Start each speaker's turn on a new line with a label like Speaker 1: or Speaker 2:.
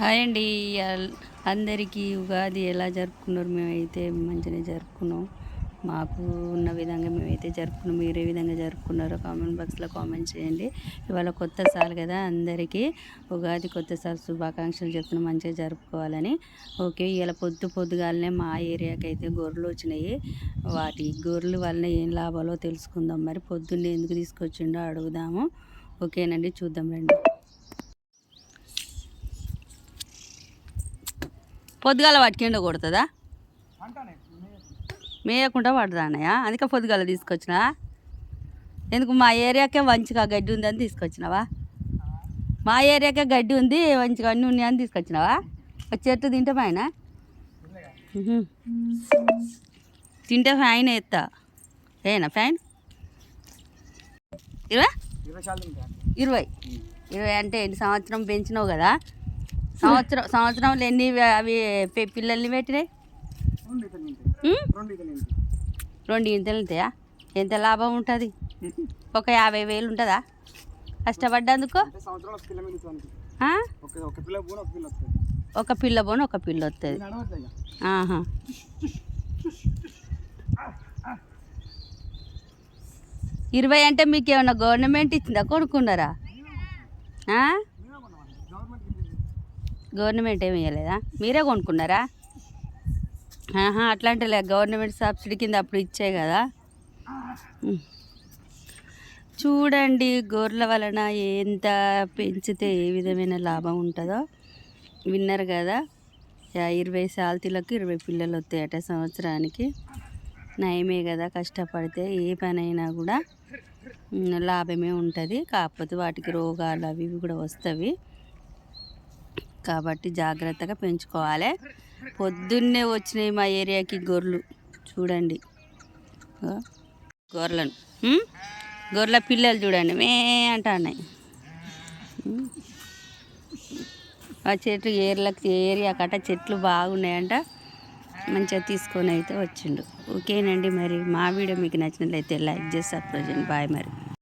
Speaker 1: Hi అండి. అందరికీ ఉగాది ఎలా జరుపుకున్నారు? మేమైతే మంచిగా జరుపుకున్నాం. మాకు ఉన్న విధంగా మేమైతే జరుపుకున్నాం. మీరు ఏ విధంగా జరుపుకున్నారో కామెంట్ బాక్స్లో కామెంట్ చేయండి. ఇవాళ కొత్త సాల్ కదా అందరికీ ఉగాది కొత్త సాల్ శుభాకాంక్షలు చెప్తున్నాం మంచిగా జరుపుకోవాలని. ఓకే ఇలా పొద్దు పొద్దుగాలనే మా ఏరియాకి అయితే గొర్రెలు వచ్చినాయి. వాటి గొర్రెల వలన ఏం లాభాలో తెలుసుకుందాం. మరి పొద్దున్నే ఎందుకు తీసుకొచ్చిండో అడుగుదాము. ఓకేనండి చూద్దాం రండి. పొద్దుగాల వాటికి ఎండ కొడుతుందా మేయకుండా పడుతుంది అన్నయ్య అందుకే పొద్దుగాల తీసుకొచ్చినా? ఎందుకు మా ఏరియాకే మంచిగా గడ్డి ఉందని తీసుకొచ్చినావా? మా ఏరియాకే గడ్డి ఉంది మంచిగా అన్నీ ఉన్నాయని తీసుకొచ్చినావా? ఒక చెట్టు తింటే ఆయన తింటే ఫ్యాన్ ఎత్తా ఏనా ఫ్యాన్ ఇరవై? ఇరవై. ఇరవై అంటే ఎన్ని సంవత్సరం పెంచినావు కదా? సంవత్సరం సంవత్సరంలో ఎన్ని అవి పిల్లల్ని పెట్టినాయి? రెండు ఇంతలు ఉంటాయా ఎంత లాభం ఉంటుంది? ఒక యాభై వేలు ఉంటుందా? కష్టపడ్డందుకు?
Speaker 2: ఒక పిల్ల
Speaker 1: పోను ఒక పిల్ల వస్తుంది. ఇరవై అంటే మీకు ఏమన్నా గవర్నమెంట్ ఇచ్చిందా? కొనుక్కున్నారా? గవర్నమెంట్ ఏమి ఇవ్వలేదా మీరే కొనుక్కున్నారా? ఆహా అట్లాంటి గవర్నమెంట్ సబ్సిడీ కింద అప్పుడు ఇచ్చే కదా. చూడండి గొర్రెల వలన ఎంత పెంచితే ఏ విధమైన లాభం ఉంటుందో. విన్నారు కదా? ఇరవై సాల్తీలకు ఇరవై పిల్లలు వస్తాయట సంవత్సరానికి. నయమే కదా కష్టపడితే ఏ పనైనా కూడా లాభమే ఉంటుంది. కాకపోతే వాటికి రోగాలు అవి ఇవి కూడా వస్తాయి కాబట్టి జాగ్రత్తగా పెంచుకోవాలి. పొద్దున్నే వచ్చినాయి మా ఏరియాకి గొర్రెలు. చూడండి. గొర్రెలను. గొర్రెల పిల్లలు చూడండి. మే అంటున్నాయి. ఉమ్. ఆ చెట్లు ఏర్లకు ఏరియా కట్ట చెట్లు బాగున్నాయంట. మంచిగా తీసుకొని అయితే వచ్చిండు. ఓకేనండి మరి. మా వీడియో మీకు నచ్చినట్లయితే లైక్ చేసి సబ్స్క్రైబ్ చేయండి. బాయ్ మరి.